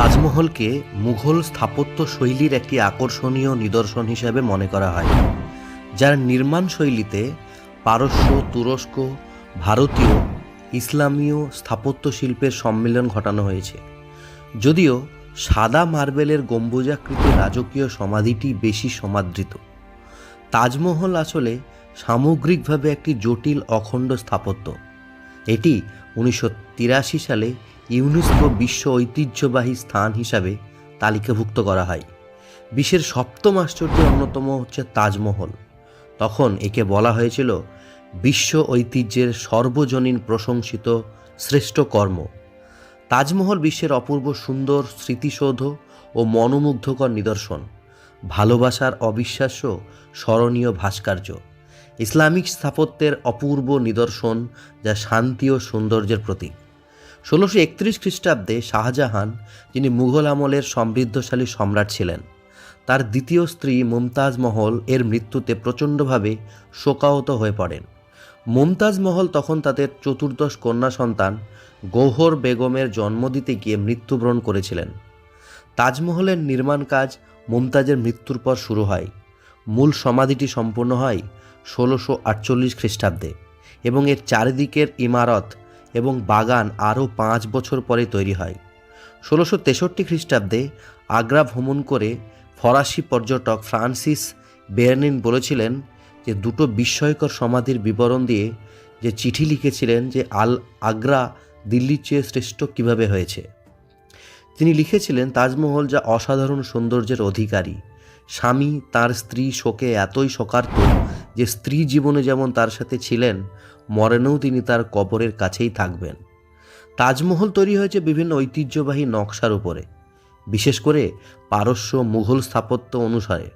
তাজমহলকে মুঘল স্থাপত্য শৈলীর একটি আকর্ষণীয় নিদর্শন হিসেবে মনে করা হয়, যার নির্মাণ শৈলীতে পারস্য, তুরস্ক, ভারতীয়, ইসলামীয় স্থাপত্য শিল্পের সম্মিলন ঘটানো হয়েছে। যদিও সাদা মার্বেলের গম্বুজাকৃতি রাজকীয় সমাধিটি বেশি সমাদৃত। তাজমহল আসলে সামগ্রিকভাবে একটি জটিল অখণ্ড স্থাপত্য। এটি উনিশশো তিরাশি সালে ইউনেস্কো বিশ্ব ঐতিহ্যবাহী স্থান হিসাবে তালিকাভুক্ত করা হয়। বিশ্বের সপ্তম আশ্চর্যের অন্যতম হচ্ছে তাজমহল। তখন একে বলা হয়েছিল বিশ্ব ঐতিহ্যের সর্বজনীন প্রশংসিত শ্রেষ্ঠ কর্ম। তাজমহল বিশ্বের অপূর্ব সুন্দর স্মৃতিসৌধ ও মনোমুগ্ধকর নিদর্শন, ভালোবাসার অবিশ্বাস্য স্মরণীয় ভাস্কর্য, ইসলামিক স্থাপত্যের অপূর্ব নিদর্শন যা শান্তি ও সৌন্দর্যের প্রতীক। ষোলোশো একত্রিশ খ্রিস্টাব্দে শাহজাহান, যিনি মুঘল আমলের সমৃদ্ধশালী সম্রাট ছিলেন, তার দ্বিতীয় স্ত্রী মুমতাজ মহল এর মৃত্যুতে প্রচণ্ডভাবে শোকাহত হয়ে পড়েন। মুমতাজ মহল তখন তাদের চতুর্দশ কন্যা সন্তান গৌহর বেগমের জন্ম দিতে গিয়ে মৃত্যুবরণ করেছিলেন। তাজমহলের নির্মাণ কাজ মুমতাজের মৃত্যুর পর শুরু হয়। মূল সমাধিটি সম্পূর্ণ হয় ষোলোশো আটচল্লিশ খ্রিস্টাব্দে এবং এর চারিদিকের ইমারত এবং বাগান আরও পাঁচ বছর পরে তৈরি হয়। ষোলোশো তেষট্টি খ্রিস্টাব্দে আগ্রা ভ্রমণ করে ফরাসি পর্যটক ফ্রান্সিস বেরনিন বলেছিলেন যে দুটো বিস্ময়কর সমাধির বিবরণ দিয়ে যে চিঠি লিখেছিলেন যে আল আগ্রা দিল্লির চেয়ে শ্রেষ্ঠ কীভাবে হয়েছে। তিনি লিখেছিলেন, তাজমহল যা অসাধারণ সৌন্দর্যের অধিকারী। স্বামী তার স্ত্রী শোকে এতই শোকার্ত যে স্ত্রী জীবনে যেমন তার সাথে ছিলেন মরেনেও তিনি তার কবরের কাছেই থাকবেন। তাজমহল তৈরি হয়েছে বিভিন্ন ঐতিহ্যবাহী নকশার উপরে, বিশেষ করে পারস্য মুঘল স্থাপত্য অনুসারে।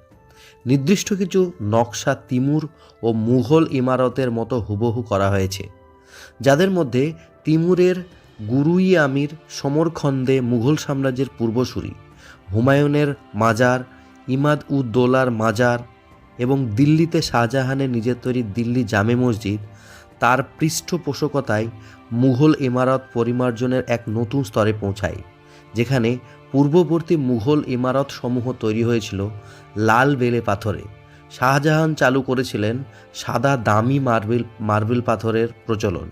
নির্দিষ্ট কিছু নকশা তিমুর ও মুঘল ইমারতের মতো হুবহু করা হয়েছে, যাদের মধ্যে তিমুরের গুরুই আমির সমরখন্দে মুঘল সাম্রাজ্যের পূর্বসূরি, হুমায়ুনের মাজার, ইমাদ উদ দোলার মাজার এবং দিল্লিতে শাহজাহানের নিজের তৈরি দিল্লি জামে মসজিদ তার পৃষ্ঠপোষকতায় মুঘল ইমারত পরিমার্জনের এক নতুন স্তরে পৌঁছায়, যেখানে পূর্ববর্তী মুঘল ইমারত সমূহ তৈরি হয়েছিল লাল বেলে পাথরে। শাহজাহান চালু করেছিলেন সাদা দামি মার্বেল মার্বেল পাথরের প্রচলন।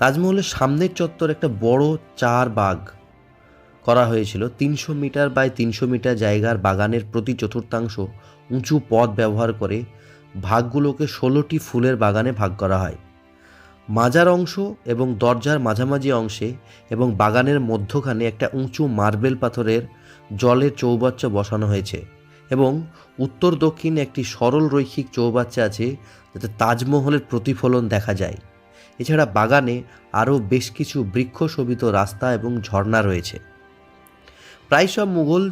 তাজমহলের সামনের চত্বর একটা বড় চার বাগ করা হয়েছিল। তিনশো মিটার বাই তিনশো মিটার জায়গার বাগানের প্রতি চতুর্থাংশ উঁচু পথ ব্যবহার করে ভাগগুলোকে ষোলোটি ফুলের বাগানে ভাগ করা হয়। মাজার অংশ এবং দরজার মাঝামাঝি অংশে এবং বাগানের মধ্যখানে একটা উঁচু মার্বেল পাথরের জলের চৌবাচ্চা বসানো হয়েছে এবং উত্তর দক্ষিণে একটি সরল রৈখিক চৌবাচ্চা আছে যাতে তাজমহলের প্রতিফলন দেখা যায়। এছাড়া বাগানে আরও বেশ কিছু বৃক্ষশোভিত রাস্তা এবং ঝর্ণা রয়েছে। প্রায় সব মুঘল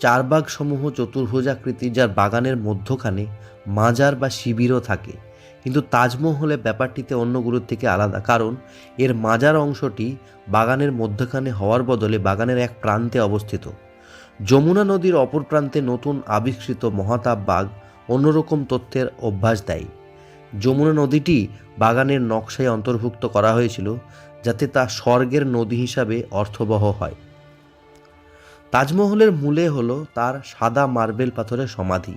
চারবাগ সমূহ চতুর্ভুজাকৃতি যার বাগানের মধ্যখানে মাজার বা শিবিরও থাকে। কিন্তু তাজমহলে ব্যাপারটিতে অন্যগুলোর থেকে আলাদা। কারণ, এর মাজার অংশটি বাগানের মধ্যখানে হওয়ার বদলে বাগানের এক প্রান্তে অবস্থিত। যমুনা নদীর অপর প্রান্তে নতুন আবিষ্কৃত মহাতাব বাগ অন্যরকম তথ্যের অভ্যাস দেয়। যমুনা নদীটি বাগানের নকশায় অন্তর্ভুক্ত করা হয়েছিল, যাতে তা স্বর্গের নদী হিসাবে অর্থবহ হয়। তাজমহলের মূলে হলো তার সাদা মার্বেল পাথরের সমাধি।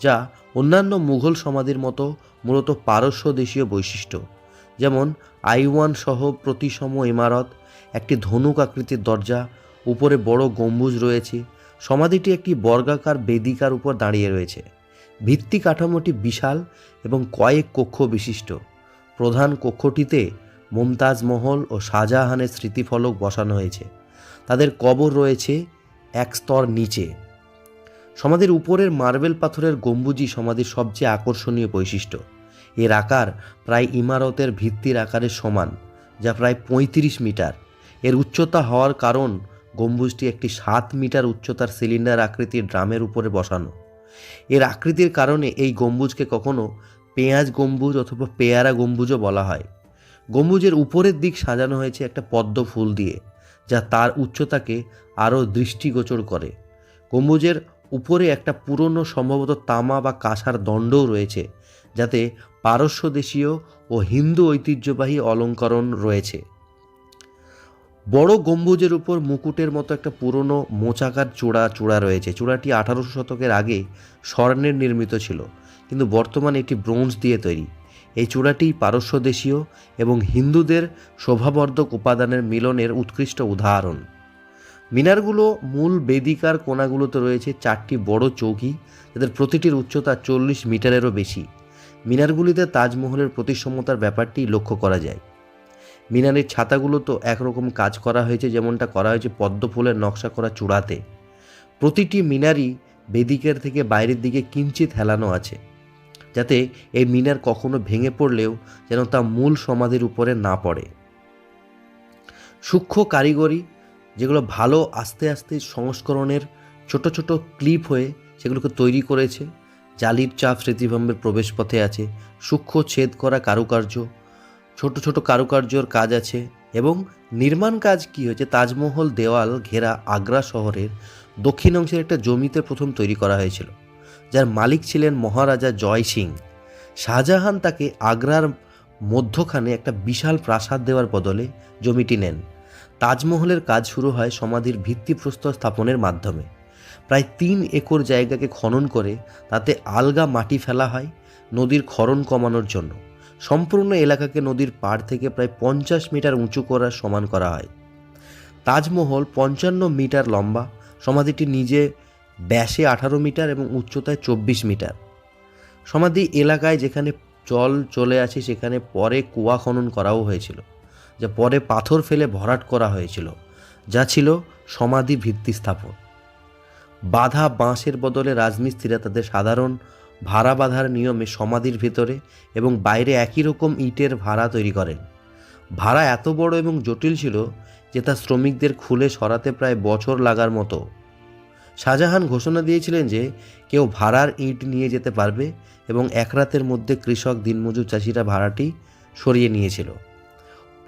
যা অন্যান্য মুঘল সমাধির মতো মূলত পারস্য দেশীয় বৈশিষ্ট্য। যেমন আইওয়ান সহ প্রতিসম ইমারত, একটি ধনুক আকৃতির দরজা, উপরে বড় গম্বুজ রয়েছে, সমাধিটি একটি বর্গাকার বেদিকার উপর দাঁড়িয়ে রয়েছে। ভিত্তি কাঠামোটি বিশাল এবং কয়েক কক্ষ বিশিষ্ট। প্রধান কক্ষটিতে মুমতাজ মহল ও শাহজাহানের স্মৃতিফলক বসানো হয়েছে। তাদের কবর রয়েছে এক স্তর নিচে। সমাধির উপরের মার্বেল পাথরের গম্বুজি সমাধির সবচেয়ে আকর্ষণীয় বৈশিষ্ট্য। এর আকার প্রায় ইমারতের ভিত্তির আকারের সমান, যা প্রায় পঁয়ত্রিশ মিটার। এর উচ্চতা হওয়ার কারণ গম্বুজটি একটি সাত মিটার উচ্চতার সিলিন্ডার আকৃতির ড্রামের উপরে বসানো। এর আকৃতির কারণে এই গম্বুজকে কখনো পেঁয়াজ গম্বুজ অথবা পেয়ারা গম্বুজও বলা হয়। গম্বুজের উপরের দিক সাজানো হয়েছে একটা পদ্ম ফুল দিয়ে, যা তার উচ্চতাকে আরও দৃষ্টিগোচর করে। গম্বুজের উপরে একটা পুরনো, সম্ভবত তামা বা কাঁসার দণ্ডও রয়েছে, যাতে পারস্য দেশীয় ও হিন্দু ঐতিহ্যবাহী অলঙ্করণ রয়েছে। বড় গম্বুজের উপর মুকুটের মতো একটা পুরনো মোচাকার চূড়া চূড়া রয়েছে। চূড়াটি আঠারোশো শতকের আগে স্বর্ণের নির্মিত ছিল, কিন্তু বর্তমানে এটি ব্রোঞ্জ দিয়ে তৈরি। এই চূড়াটি পারস্য দেশীয় এবং হিন্দুদের শোভাবর্ধক উপাদানের মিলনের উৎকৃষ্ট উদাহরণ। মিনারগুলো মূল বেদিকার কোণাগুলোতে রয়েছে চারটি বড় চৌকি, যাদের প্রতিটির উচ্চতা চল্লিশ মিটারেরও বেশি। মিনারগুলিতে তাজমহলের প্রতিসমতার ব্যাপারটি লক্ষ্য করা যায়। মিনারের ছাতাগুলো তো একরকম কাজ করা হয়েছে, যেমনটা করা হয়েছে পদ্ম ফুলের নকশা করা চূড়াতে। প্রতিটি মিনারই বেদিকের থেকে বাইরের দিকে কিঞ্চিত হেলানো আছে, যাতে এই মিনার কখনো ভেঙে পড়লেও যেন তা মূল সমাধির উপরে না পড়ে। সূক্ষ্ম কারিগরি যেগুলো ভালো আস্তে আস্তে সংস্করণের ছোট ছোট ক্লিপ হয়ে সেগুলোকে তৈরি করেছে। জালির চাপ স্মৃতিভম্বের প্রবেশপথে আছে। সূক্ষ্ম ছেদ করা কারুকার্য, ছোট ছোট কারুকার্যর কাজ আছে এবং নির্মাণ কাজ কি হয়েছে? তাজমহল, দেওয়াল ঘেরা আগ্রা শহরের দক্ষিণ অংশের একটা জমিতে প্রথম তৈরি করা হয়েছিল, যার মালিক ছিলেন মহারাজা জয় সিং। শাহজাহান তাকে আগ্রার মধ্যখানে একটা বিশাল প্রাসাদ দেওয়ার বদলে জমিটি নেন। তাজমহলের কাজ শুরু হয় সমাধির ভিত্তিপ্রস্তর স্থাপনের মাধ্যমে। প্রায় তিন একর জায়গাকে খনন করে তাতে আলগা মাটি ফেলা হয় নদীর ক্ষরণ কমানোর জন্য। সম্পূর্ণ এলাকাকে নদীর পাড় থেকে প্রায় পঞ্চাশ মিটার উঁচু করার সমান করা হয়। তাজমহল পঞ্চান্ন মিটার লম্বা, সমাধিটি নিজে ব্যাসে আঠারো মিটার এবং উচ্চতায় চব্বিশ মিটার। সমাধি এলাকায় যেখানে জল চলে আসে সেখানে পরে কুয়া খনন করাও হয়েছিল। যা পরে পাথর ফেলে ভরাট করা হয়েছিল, যা ছিল সমাধি ভিত্তি স্থাপন। বাধা বাঁশের বদলে রাজমিস্ত্রিরা তাদের সাধারণ ভাড়া বাঁধার নিয়মে সমাধির ভেতরে এবং বাইরে একই রকম ইটের ভাড়া তৈরি করেন। ভাড়া এত বড় এবং জটিল ছিল যে তা শ্রমিকদের খুলে সরাতে প্রায় বছর লাগার মতো। শাহজাহান ঘোষণা দিয়েছিলেন যে কেউ ভাড়ার ইট নিয়ে যেতে পারবে এবং এক রাতের মধ্যে কৃষক, দিনমজুর চাষিরা ভাড়াটি সরিয়ে নিয়েছিল।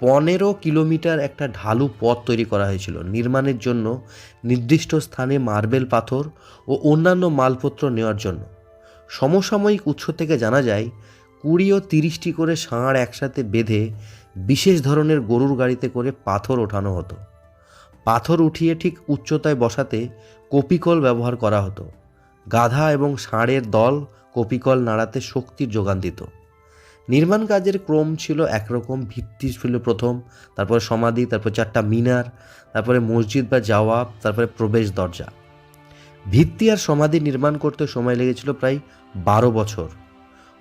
পনেরো কিলোমিটার একটা ঢালু পথ তৈরি করা হয়েছিল। নির্মাণের জন্য নির্দিষ্ট স্থানে মার্বেল পাথর ও অন্যান্য মালপত্র নেওয়ার জন্য। সমসাময়িক উৎস থেকে জানা যায়, কুড়ি ও তিরিশটি করে ষাঁড় একসাথে বেঁধে বিশেষ ধরনের গরুর গাড়িতে করে পাথর ওঠানো হতো। পাথর উঠিয়ে ঠিক উচ্চতায় বসাতে কপিকল ব্যবহার করা হতো। গাধা এবং ষাঁড়ের দল কপিকল নাড়াতে শক্তির যোগান দিত। নির্মাণ কাজের ক্রম ছিল একরকম, ভিত্তি ছিল প্রথম, তারপরে সমাধি, তারপর চারটা মিনার, তারপরে মসজিদ বা জাওয়াব তারপরে প্রবেশ দরজা। ভিত্তি আর সমাধি নির্মাণ করতে সময় লেগেছিল প্রায় বারো বছর।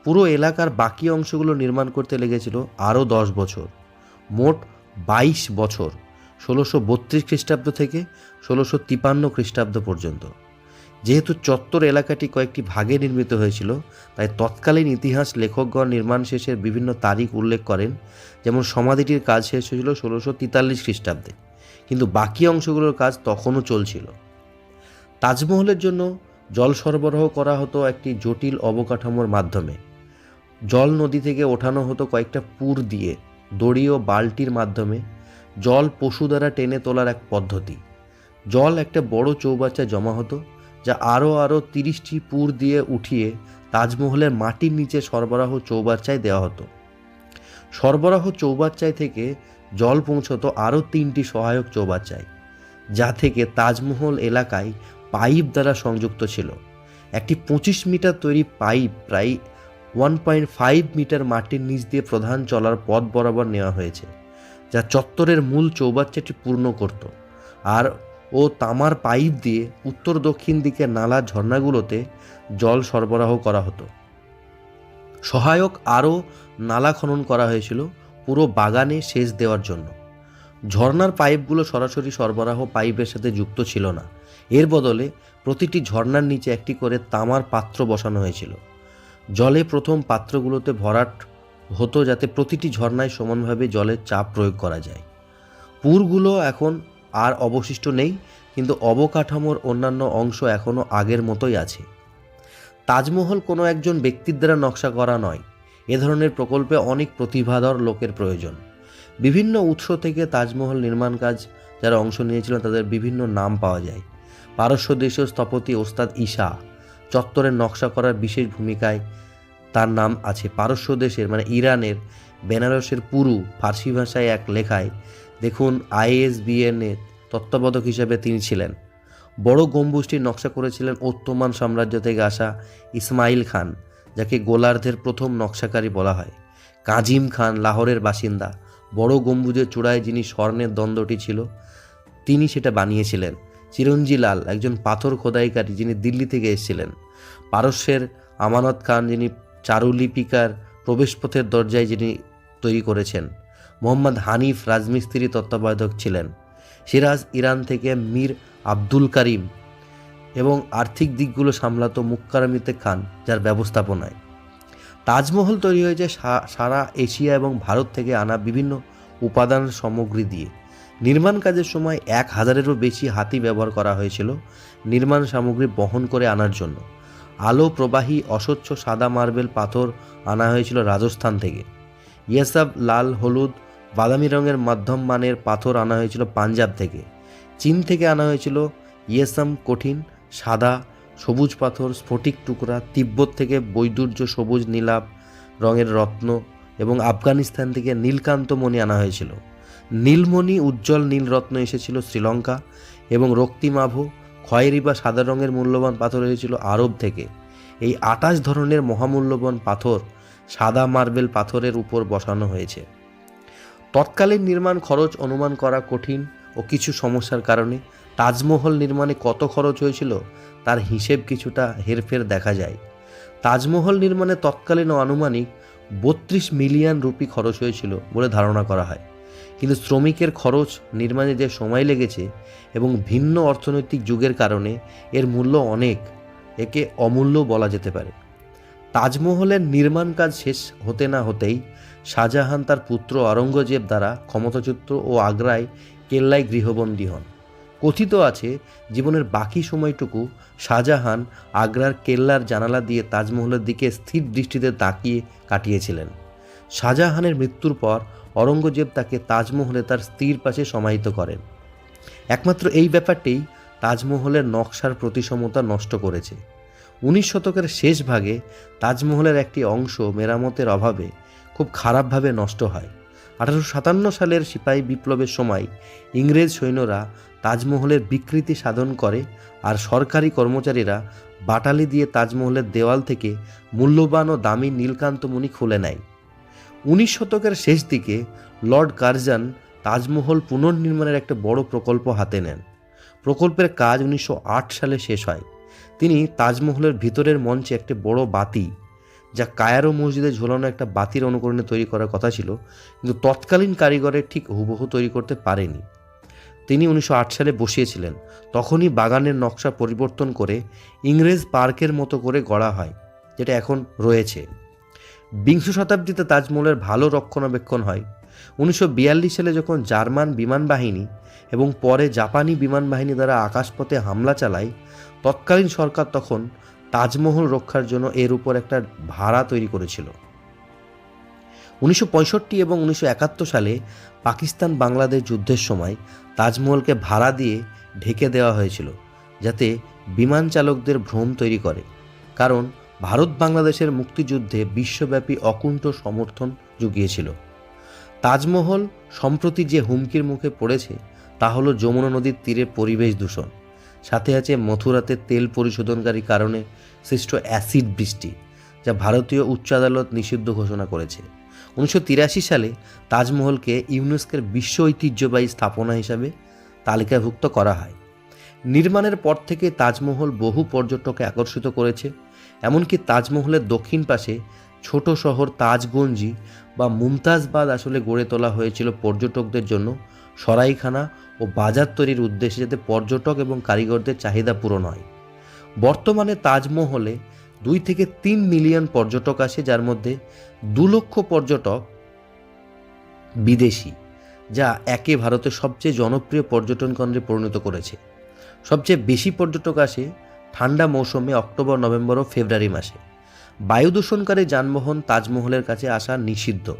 পুরো এলাকার বাকি অংশগুলো নির্মাণ করতে লেগেছিল আরও দশ বছর। মোট বাইশ বছর, ষোলোশো বত্রিশ খ্রিস্টাব্দ থেকে ষোলোশো তিপান্ন খ্রিস্টাব্দ পর্যন্ত। যেহেতু চত্বর এলাকাটি কয়েকটি ভাগে নির্মিত হয়েছিল, তাই তৎকালীন ইতিহাস লেখকগণ নির্মাণ শেষের বিভিন্ন তারিখ উল্লেখ করেন। যেমন সমাধিটির কাজ শেষ হয়েছিল ষোলোশো তেতাল্লিশ খ্রিস্টাব্দে, কিন্তু বাকি অংশগুলোর কাজ তখনও চলছিল। তাজমহলের জন্য জল সরবরাহ করা হতো একটি জটিল অবকাঠামোর মাধ্যমে। জল নদী থেকে ওঠানো হতো কয়েকটা পুর দিয়ে, দড়ি ও বালতির মাধ্যমে। জল পশু দ্বারা টেনে তোলার এক পদ্ধতি। জল একটা বড় চৌবাচ্চায় জমা হতো যা আরও আরও তিরিশটি পুর দিয়ে উঠিয়ে তাজমহলের মাটির নিচে সরবরাহ চৌবাচ্চায় দেওয়া হতো। সরবরাহ চৌবাচ্চায় থেকে জল পৌঁছতো আরও তিনটি সহায়ক চৌবাচ্চায়, যা থেকে তাজমহল এলাকায় পাইপ দ্বারা সংযুক্ত ছিল। একটি পঁচিশ মিটার তৈরি পাইপ প্রায় ওয়ান পয়েন্ট ফাইভ মিটার মাটির নিচ দিয়ে প্রধান চলার পথ বরাবর নেওয়া হয়েছে, যা চত্বরের মূল চৌবাচ্চাটি পূর্ণ করত। আর ও তামার পাইপ দিয়ে উত্তর দক্ষিণ দিকে নালা ঝর্ণাগুলোতে জল সরবরাহ করা হতো। সহায়ক আরও নালা খনন করা হয়েছিল পুরো বাগানে সেচ দেওয়ার জন্য। ঝর্ণার পাইপগুলো সরাসরি সরবরাহ পাইপের সাথে যুক্ত ছিল না। এর বদলে প্রতিটি ঝর্ণার নিচে একটি করে তামার পাত্র বসানো হয়েছিল। জলে প্রথম পাত্রগুলোতে ভরাট হতো যাতে প্রতিটি ঝর্ণায় সমানভাবে জলের চাপ প্রয়োগ করা যায়। পুরগুলো এখন আর অবশিষ্ট নেই, কিন্তু অবকাঠামোর অন্যান্য অংশ এখনও আগের মতোই আছে। তাজমহল কোনো একজন ব্যক্তির দ্বারা নকশা করা নয়। এ ধরনের প্রকল্পে অনেক প্রতিভাধর লোকের প্রয়োজন। বিভিন্ন উৎস থেকে তাজমহল নির্মাণ কাজ যারা অংশ নিয়েছিলেন তাদের বিভিন্ন নাম পাওয়া যায়। পারস্য দেশীয় স্থপতি ওস্তাদ ঈশা চত্বরের নকশা করার বিশেষ ভূমিকায় তার নাম আছে পারস্য দেশের মানে ইরানের, বেনারসের পুরু ফার্সি ভাষায় এক লেখায় দেখুন আইএসবিএনের তত্ত্বাবধায়ক হিসেবে তিনি ছিলেন। বড় গম্বুজটির নকশা করেছিলেন ওত্তমান সাম্রাজ্য থেকে আসা ইসমাইল খান, যাকে গোলার্ধের প্রথম নকশাকারী বলা হয়। কাজিম খান লাহোরের বাসিন্দা, বড় গম্বুজের চূড়ায় যিনি স্বর্ণের দ্বন্দ্বটি ছিল, তিনি সেটা বানিয়েছিলেন। চিরঞ্জি লাল একজন পাথর খোদাইকারী যিনি দিল্লি থেকে এসেছিলেন। পারস্যের আমানত খান যিনি চারুলিপিকার প্রবেশপথের দরজায় যিনি তৈরি করেছেন। মোহাম্মদ হানিফ রাজমিস্ত্রি তত্ত্বাবধায়ক ছিলেন। সিরাজ ইরান থেকে মীর আব্দুল কারিম এবং আর্থিক দিকগুলো সামলাত মুক্কারামিতে খান, যার ব্যবস্থাপনায়। তাজমহল তৈরি হয়েছে সারা এশিয়া এবং ভারত থেকে আনা বিভিন্ন উপাদান সামগ্রী দিয়ে। নির্মাণ কাজের সময় এক হাজারেরও বেশি হাতি ব্যবহার করা হয়েছিল নির্মাণ সামগ্রী বহন করে আনার জন্য। আলো প্রবাহী অস্বচ্ছ সাদা মার্বেল পাথর আনা হয়েছিল রাজস্থান থেকে। ইয়াসাব লাল হলুদ বাদামি রঙের মাধ্যম মানের পাথর আনা হয়েছিল পাঞ্জাব থেকে। চীন থেকে আনা হয়েছিল ইয়েসাম কঠিন, সাদা, সবুজ পাথর, স্ফটিক টুকরা, তিব্বত থেকে বৈদুর্য সবুজ নীলাভ রঙের রত্ন এবং আফগানিস্তান থেকে নীলকান্ত মণি আনা হয়েছিল। নীলমণি উজ্জ্বল নীল রত্ন এসেছিল শ্রীলঙ্কা এবং রক্তিমাভ, খয়েরি বা সাদা রঙের মূল্যবান পাথর এসেছিল আরব থেকে। এই আটাশ ধরনের মহামূল্যবান পাথর সাদা মার্বেল পাথরের উপর বসানো হয়েছে। তৎকালীন নির্মাণ খরচ অনুমান করা কঠিন ও কিছু সমস্যার কারণে তাজমহল নির্মাণে কত খরচ হয়েছিল তার হিসেব কিছুটা হেরফের দেখা যায়। তাজমহল নির্মাণে তৎকালীন আনুমানিক বত্রিশ মিলিয়ন রুপি খরচ হয়েছিল বলে ধারণা করা হয়। কিন্তু শ্রমিকের খরচ নির্মাণে যে সময় লেগেছে এবং ভিন্ন অর্থনৈতিক যুগের কারণে এর মূল্য অনেক, একে অমূল্য বলা যেতে পারে। তাজমহলের নির্মাণ কাজ শেষ হতে না হতেই শাহজাহান তার পুত্র অরঙ্গজেব দ্বারা ক্ষমতাচ্যুত ও আগ্রায় কেল্লায় গৃহবন্দী হন। কথিত আছে, জীবনের বাকি সময়টুকু শাহজাহান আগ্রার কেল্লার জানালা দিয়ে তাজমহলের দিকে স্থির দৃষ্টিতে তাকিয়ে কাটিয়েছিলেন। শাহজাহানের মৃত্যুর পর অরঙ্গজেব তাকে তাজমহলে তার স্ত্রীর পাশে সমাহিত করেন। একমাত্র এই ব্যাপারটাই তাজমহলের নকশার প্রতিসমতা নষ্ট করেছে। উনিশ শতকের শেষ ভাগে তাজমহলের একটি অংশ মেরামতের অভাবে খুব খারাপভাবে নষ্ট হয়। আঠারোশো সাতান্ন সালের সিপাহী বিপ্লবের সময় ইংরেজ সৈন্যরা তাজমহলের বিকৃতি সাধন করে আর সরকারি কর্মচারীরা বাটালি দিয়ে তাজমহলের দেওয়াল থেকে মূল্যবান ও দামি নীলকান্তমণি খুলে নেয়। উনিশ শতকের শেষ দিকে লর্ড কার্জন তাজমহল পুনর্নির্মাণের একটা বড় প্রকল্প হাতে নেন। প্রকল্পের কাজ উনিশশো আট সালে শেষ হয়। তিনি তাজমহলের ভিতরের মঞ্চে একটি বড় বাতি যা কায়ারো মসজিদে ঝোলানো একটা বাতির অনুকরণে তৈরি করার কথা ছিল, কিন্তু তৎকালীন কারিগরের ঠিক হুবহু তৈরি করতে পারেনি। তিনি উনিশশো আট সালে বসিয়েছিলেন, তখনই বাগানের নকশা পরিবর্তন করে ইংরেজ পার্কের মতো করে গড়া হয়, যেটা এখন রয়েছে। বিংশ শতাব্দীতে তাজমহলের ভালো রক্ষণাবেক্ষণ হয়। উনিশশো বিয়াল্লিশ সালে যখন জার্মান বিমান বাহিনী এবং পরে জাপানি বিমান বাহিনী দ্বারা আকাশপথে হামলা চালায়, তৎকালীন সরকার তখন তাজমহল রক্ষার জন্য এর উপর একটা ভাড়া তৈরি করেছিল। উনিশশো পঁয়ষট্টি এবং উনিশশো একাত্তর সালে পাকিস্তান বাংলাদেশ যুদ্ধের সময় তাজমহলকে ভাড়া দিয়ে ঢেকে দেওয়া হয়েছিল, যাতে বিমান চালকদের ভ্রম তৈরি করে। কারণ ভারত বাংলাদেশের মুক্তিযুদ্ধে বিশ্বব্যাপী অকুণ্ঠ সমর্থন জুগিয়েছিল। তাজমহল সম্প্রতি যে হুমকির মুখে পড়েছে, তা হলো যমুনা নদীর তীরে পরিবেশ দূষণ। সাথে আছে মথুরাতে তেল পরিশোধনকারী কারণে সৃষ্ট অ্যাসিড বৃষ্টি, যা ভারতীয় উচ্চ আদালত নিষিদ্ধ ঘোষণা করেছে। উনিশশো তিরাশি সালে তাজমহলকে ইউনেস্কোর বিশ্ব ঐতিহ্যবাহী স্থাপনা হিসাবে তালিকাভুক্ত করা হয়। নির্মাণের পর থেকে তাজমহল বহু পর্যটককে আকর্ষিত করেছে, এমনকি তাজমহলের দক্ষিণ পাশে ছোট শহর তাজগঞ্জি বা মুমতাজবাদ আসলে গড়ে তোলা হয়েছিল পর্যটকদের জন্য সরাইখানা ও বাজার তৈরির উদ্দেশ্যে যাতে পর্যটক এবং কারিগরদের চাহিদা পূরণ হয়। বর্তমানে তাজমহলে দুই থেকে তিন মিলিয়ন পর্যটক আসে, যার মধ্যে দু লক্ষ পর্যটক বিদেশি, যা একে ভারতের সবচেয়ে জনপ্রিয় পর্যটন কেন্দ্রে পরিণত করেছে। সবচেয়ে বেশি পর্যটক আসে ঠান্ডা মৌসুমে অক্টোবর, নভেম্বর ও ফেব্রুয়ারি মাসে। বায়ু দূষণকারী যানবাহন তাজমহলের কাছে আসা নিষিদ্ধ।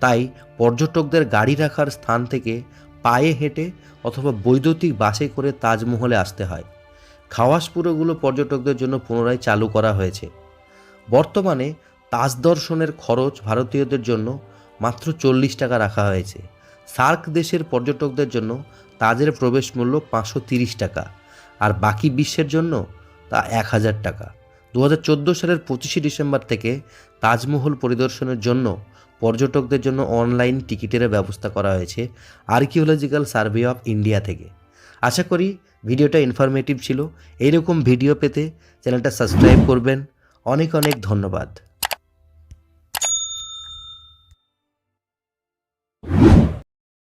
তাই পর্যটকদের গাড়ি রাখার স্থান থেকে পায়ে হেঁটে অথবা বৈদ্যুতিক বাসে করে তাজমহলে আসতে হয়। খাওয়াসপুরগুলো পর্যটকদের জন্য পুনরায় চালু করা হয়েছে। বর্তমানে তাজ দর্শনের খরচ ভারতীয়দের জন্য মাত্র চল্লিশ টাকা রাখা হয়েছে। সার্ক দেশের পর্যটকদের জন্য তাজের প্রবেশ মূল্য পাঁচশো তিরিশ টাকা আর বাকি বিশ্বের জন্য তা এক হাজার টাকা। দু হাজার চোদ্দ সালের পঁচিশে ডিসেম্বর থেকে তাজমহল পরিদর্শনের জন্য পর্যটকদের জন্য অনলাইন টিকিটের ব্যবস্থা করা হয়েছে আর্কিওলজিক্যাল সার্ভে অফ ইন্ডিয়া থেকে। আশা করি ভিডিওটা ইনফরমেটিভ ছিল। এইরকম ভিডিও পেতে চ্যানেলটা সাবস্ক্রাইব করবেন। অনেক অনেক ধন্যবাদ।